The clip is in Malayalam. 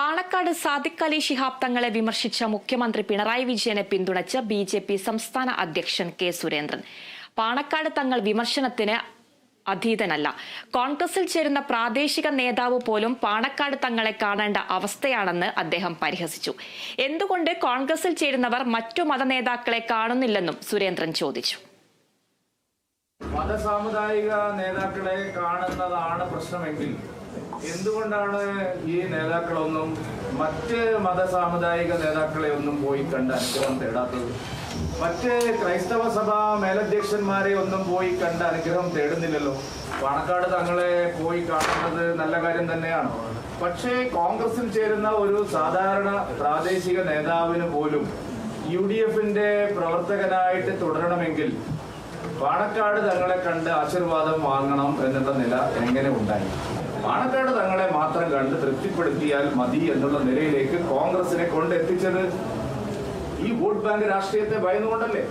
പാണക്കാട് സാദിഖ് അലി ശിഹാബ് തങ്ങളെ വിമർശിച്ച മുഖ്യമന്ത്രി പിണറായി വിജയനെ പിന്തുണച്ച ബി ജെ പി സംസ്ഥാന അധ്യക്ഷൻ കെ സുരേന്ദ്രൻ. പാണക്കാട് തങ്ങൾ വിമർശനത്തിന് അതീതനല്ല. കോൺഗ്രസിൽ ചേരുന്ന പ്രാദേശിക നേതാവ് പോലും പാണക്കാട് തങ്ങളെ കാണേണ്ട അവസ്ഥയാണെന്ന് അദ്ദേഹം പരിഹസിച്ചു. എന്തുകൊണ്ട് കോൺഗ്രസിൽ ചേരുന്നവർ മറ്റു മതനേതാക്കളെ കാണുന്നില്ലെന്നും സുരേന്ദ്രൻ ചോദിച്ചു. മതസാമുദായിക നേതാക്കളെ കാണുന്നതാണ് പ്രശ്നമെങ്കിൽ എന്തുകൊണ്ടാണ് ഈ നേതാക്കളൊന്നും മറ്റ് മതസാമുദായിക നേതാക്കളെ ഒന്നും പോയി കണ്ട് അനുഗ്രഹം തേടാത്തത്? മറ്റ് ക്രൈസ്തവ സഭാ മേലധ്യക്ഷന്മാരെ ഒന്നും പോയി കണ്ട് അനുഗ്രഹം തേടുന്നില്ലല്ലോ. പാണക്കാട് തങ്ങളെ പോയി കാണുന്നത് നല്ല കാര്യം തന്നെയാണ്. പക്ഷേ കോൺഗ്രസിൽ ചേരുന്ന ഒരു സാധാരണ പ്രാദേശിക നേതാവിന് പോലും യു ഡി എഫിന്റെ പ്രവർത്തകനായിട്ട് തുടരണമെങ്കിൽ പാണക്കാട് തങ്ങളെ കണ്ട് ആശീർവാദം വാങ്ങണം എന്നുള്ള നില എങ്ങനെ ഉണ്ടായി? പാണക്കാട് തങ്ങളെ മാത്രം കണ്ട് തൃപ്തിപ്പെടുത്തിയാൽ മതി എന്നുള്ള നിലയിലേക്ക് കോൺഗ്രസിനെ കൊണ്ടെത്തിച്ചത് ഈ വോട്ട് ബാങ്ക് രാഷ്ട്രീയത്തെ ഭയന്നുകൊണ്ടല്ലേ?